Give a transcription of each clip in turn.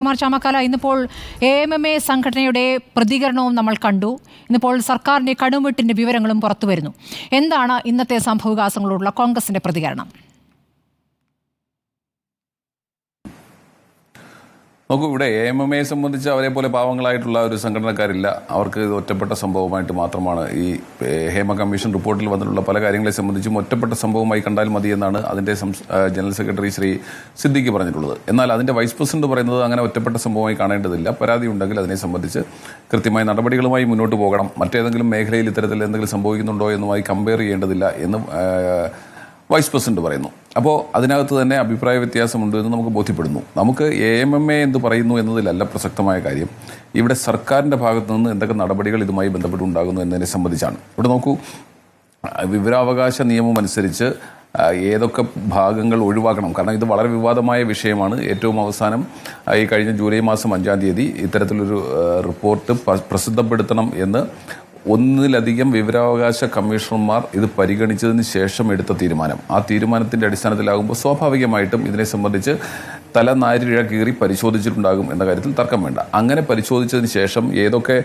കുമാർ ചാമക്കാല ഇന്നിപ്പോൾ A M M A സംഘടനയുടെ പ്രതികരണവും നമ്മൾ കണ്ടു. ഇന്നിപ്പോൾ സർക്കാരിന്റെ കടുംവെട്ടിന്റെ വിവരങ്ങളും പുറത്തു വരുന്നു. എന്താണ് ഇന്നത്തെ സംഭവവികാസങ്ങളോടുള്ള കോൺഗ്രസിന്റെ പ്രതികരണം? നോക്കൂ ഇവിടെ എ എം എം എയെ സംബന്ധിച്ച് അവരെ പോലെ പാവങ്ങളായിട്ടുള്ള ഒരു സംഘടനക്കാരില്ല. അവർക്ക് ഒറ്റപ്പെട്ട സംഭവമായിട്ട് മാത്രമാണ്. ഈ ഹേമ കമ്മീഷൻ റിപ്പോർട്ടിൽ വന്നിട്ടുള്ള പല കാര്യങ്ങളെ സംബന്ധിച്ചും ഒറ്റപ്പെട്ട സംഭവമായി കണ്ടാൽ മതി എന്നാണ് അതിന്റെ ജനറൽ സെക്രട്ടറി ശ്രീ സിദ്ദിഖ് പറഞ്ഞിട്ടുള്ളത്. എന്നാൽ അതിന്റെ വൈസ് പ്രസിഡന്റ് പറയുന്നത് അങ്ങനെ ഒറ്റപ്പെട്ട സംഭവമായി കാണേണ്ടതില്ല. പരാതി ഉണ്ടെങ്കിൽ അതിനെ സംബന്ധിച്ച് കൃത്യമായ നടപടികളുമായി മുന്നോട്ട് പോകണം. മറ്റേതെങ്കിലും മേഖലയിൽ ഇത്തരത്തിൽ എന്തെങ്കിലും സംഭവിക്കുന്നുണ്ടോ എന്നുമായി കമ്പയർ ചെയ്യേണ്ടതില്ല എന്ന് വൈസ് പ്രസിഡന്റ് പറയുന്നു. അപ്പോൾ അതിനകത്ത് തന്നെ അഭിപ്രായ വ്യത്യാസമുണ്ട് എന്ന് നമുക്ക് ബോധ്യപ്പെടുന്നു. നമുക്ക് എ എം എം എ എന്ത് പറയുന്നു എന്നതിലല്ല പ്രസക്തമായ കാര്യം. ഇവിടെ സർക്കാരിന്റെ ഭാഗത്തു നിന്ന് എന്തൊക്കെ നടപടികൾ ഇതുമായി ബന്ധപ്പെട്ടുണ്ടാകുന്നു എന്നതിനെ സംബന്ധിച്ചാണ്. ഇവിടെ നോക്കൂ വിവരാവകാശ നിയമം അനുസരിച്ച് ഏതൊക്കെ ഭാഗങ്ങൾ ഒഴിവാക്കണം. കാരണം ഇത് വളരെ വിവാദമായ വിഷയമാണ്. ഏറ്റവും അവസാനം ഈ കഴിഞ്ഞ ജൂലൈ മാസം അഞ്ചാം തീയതി ഇത്തരത്തിലൊരു റിപ്പോർട്ട് പ്രസിദ്ധപ്പെടുത്തണം എന്ന് ഒന്നിലധികം വിവരാവകാശ കമ്മീഷണർമാർ ഇത് പരിഗണിച്ചതിന് ശേഷം എടുത്ത തീരുമാനം. ആ തീരുമാനത്തിന്റെ അടിസ്ഥാനത്തിലാകുമ്പോൾ സ്വാഭാവികമായിട്ടും ഇതിനെ സംബന്ധിച്ച് തല നാരിഴ കീറി പരിശോധിച്ചിട്ടുണ്ടാകും എന്ന കാര്യത്തിൽ തർക്കം വേണ്ട. അങ്ങനെ പരിശോധിച്ചതിന് ശേഷം ഏതൊക്കെ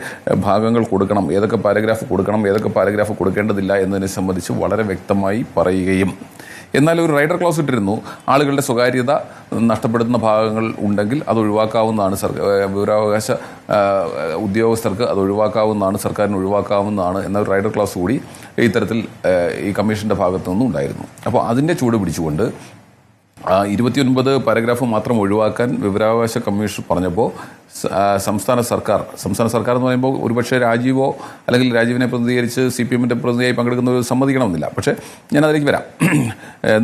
ഭാഗങ്ങൾ കൊടുക്കണം ഏതൊക്കെ പാരഗ്രാഫ് കൊടുക്കണം ഏതൊക്കെ പാരഗ്രാഫ് കൊടുക്കേണ്ടതില്ല എന്നതിനെ സംബന്ധിച്ച് വളരെ വ്യക്തമായി പറയുകയും എന്നാൽ ഒരു റൈഡർ ക്ലോസ് ഇട്ടിരുന്നു ആളുകളുടെ സ്വകാര്യത നഷ്ടപ്പെടുത്തുന്ന ഭാഗങ്ങൾ ഉണ്ടെങ്കിൽ അത് ഒഴിവാക്കാവുന്നതാണ് സർക്കാർ വിവരാവകാശ ഉദ്യോഗസ്ഥർക്ക് അത് ഒഴിവാക്കാവുന്നതാണ് സർക്കാരിന് ഒഴിവാക്കാവുന്നതാണ് എന്ന ഒരു റൈഡർ ക്ലാസ് കൂടി ഇത്തരത്തിൽ ഈ കമ്മീഷന്റെ ഭാഗത്തു നിന്നും ഉണ്ടായിരുന്നു അപ്പോൾ അതിന്റെ ചൂട് പിടിച്ചുകൊണ്ട് ഇരുപത്തിയൊൻപത് പാരഗ്രാഫ് മാത്രം ഒഴിവാക്കാൻ വിവരാവകാശ കമ്മീഷൻ പറഞ്ഞപ്പോൾ സംസ്ഥാന സർക്കാർ സംസ്ഥാന സർക്കാർ എന്ന് പറയുമ്പോൾ ഒരുപക്ഷെ രാജീവോ അല്ലെങ്കിൽ രാജീവിനെ പ്രതിനിധീകരിച്ച് സി പി എമ്മിന്റെ പ്രതിനിധിയായി പങ്കെടുക്കുന്നവർ സമ്മതിക്കണമെന്നില്ല. പക്ഷേ ഞാൻ അതിലേക്ക് വരാം.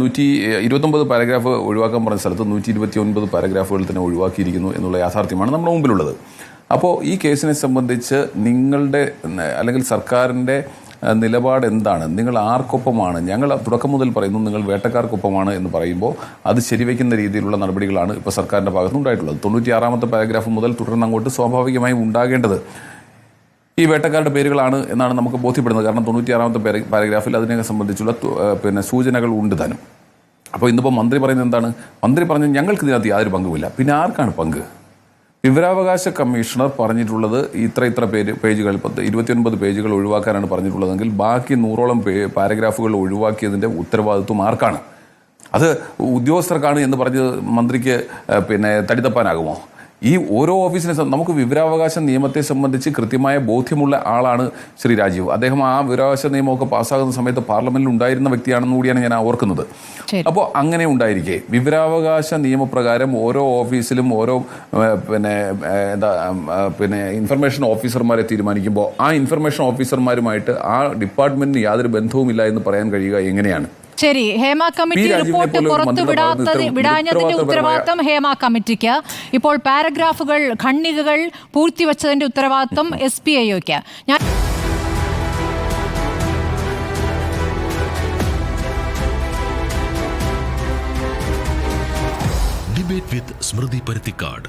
നൂറ്റി ഇരുപത്തൊമ്പത് പാരഗ്രാഫ് ഒഴിവാക്കാൻ പറഞ്ഞ സ്ഥലത്ത് നൂറ്റി ഇരുപത്തി ഒൻപത് പാരഗ്രാഫുകൾ തന്നെ ഒഴിവാക്കിയിരിക്കുന്നു എന്നുള്ള യാഥാർത്ഥ്യമാണ് നമ്മുടെ മുമ്പിലുള്ളത്. അപ്പോൾ ഈ കേസിനെ സംബന്ധിച്ച് നിങ്ങളുടെ അല്ലെങ്കിൽ സർക്കാരിന്റെ നിലപാട് എന്താണ്? നിങ്ങൾ ആർക്കൊപ്പമാണ്? ഞങ്ങൾ തുടക്കം മുതൽ പറയുന്നു നിങ്ങൾ വേട്ടക്കാർക്കൊപ്പമാണ് എന്ന് പറയുമ്പോൾ അത് ശരിവെക്കുന്ന രീതിയിലുള്ള നടപടികളാണ് ഇപ്പോൾ സർക്കാരിന്റെ ഭാഗത്ത് ഉണ്ടായിട്ടുള്ളത് തൊണ്ണൂറ്റിയാറാമത്തെ പാരഗ്രാഫ് മുതൽ തുടർന്ന് അങ്ങോട്ട് സ്വാഭാവികമായും ഉണ്ടാകേണ്ടത് ഈ വേട്ടക്കാരുടെ പേരുകളാണ് എന്നാണ് നമുക്ക് ബോധ്യപ്പെടുന്നത്. കാരണം തൊണ്ണൂറ്റിയാറാമത്തെ പാര- പാരഗ്രാഫിൽ അതിനെ സംബന്ധിച്ചുള്ള പിന്നെ സൂചനകൾ ഉണ്ട് താനും. അപ്പോൾ ഇന്നിപ്പോൾ മന്ത്രി പറയുന്നത് എന്താണ്? മന്ത്രി പറഞ്ഞു ഞങ്ങൾക്ക് ഇതിനകത്ത് യാതൊരു പങ്കുമില്ല. പിന്നെ ആർക്കാണ് പങ്ക്? വിവരാവകാശ കമ്മീഷണർ പറഞ്ഞിട്ടുള്ളത് ഇത്ര ഇത്ര പേര് പേജുകൾ പത്ത് ഇരുപത്തിയൊൻപത് പേജുകൾ ഒഴിവാക്കാനാണ് പറഞ്ഞിട്ടുള്ളതെങ്കിൽ ബാക്കി നൂറോളം പാരഗ്രാഫുകൾ ഒഴിവാക്കിയതിന്റെ ഉത്തരവാദിത്വം ആർക്കാണ്? അത് ഉദ്യോഗസ്ഥർക്കാണ് എന്ന് പറഞ്ഞ് മന്ത്രിക്ക് പിന്നെ തടിതപ്പാനാകുമോ? ഈ ഓരോ ഓഫീസിനെ നമുക്ക് വിവരാവകാശ നിയമത്തെ സംബന്ധിച്ച് കൃത്യമായ ബോധ്യമുള്ള ആളാണ് ശ്രീ രാജീവ്. അദ്ദേഹം ആ വിവരാവകാശ നിയമമൊക്കെ പാസ്സാകുന്ന സമയത്ത് പാർലമെന്റിൽ ഉണ്ടായിരുന്ന വ്യക്തിയാണെന്ന് കൂടിയാണ് ഞാൻ ഓർക്കുന്നത്. അപ്പോൾ അങ്ങനെ ഉണ്ടായിരിക്കെ. വിവരാവകാശ നിയമപ്രകാരം ഓരോ ഓഫീസിലും ഓരോ പിന്നെ എന്താ പിന്നെ ഇൻഫർമേഷൻ ഓഫീസർമാരെ തീരുമാനിക്കുമ്പോൾ ആ ഇൻഫർമേഷൻ ഓഫീസർമാരുമായിട്ട് ആ ഡിപ്പാർട്ട്മെന്റിന് യാതൊരു ബന്ധവുമില്ല എന്ന് പറയാൻ കഴിയുക എങ്ങനെയാണ്? ശരി. ഹേമ കമ്മിറ്റി റിപ്പോർട്ട് പുറത്തു വിടാത്തത് വിടാഞ്ഞതിന്റെ ഉത്തരവാദിത്തം ഹേമ കമ്മിറ്റിക്ക്. ഇപ്പോൾ പാരഗ്രാഫുകൾ ഖണ്ഡികകൾ പൂഴ്ത്തിവെച്ചതിന്റെ ഉത്തരവാദിത്തം എസ് പി ഐക്ക് ഞാൻ ഡിബേറ്റ് വിത്ത് സ്മൃതി പരുത്തിക്കാട്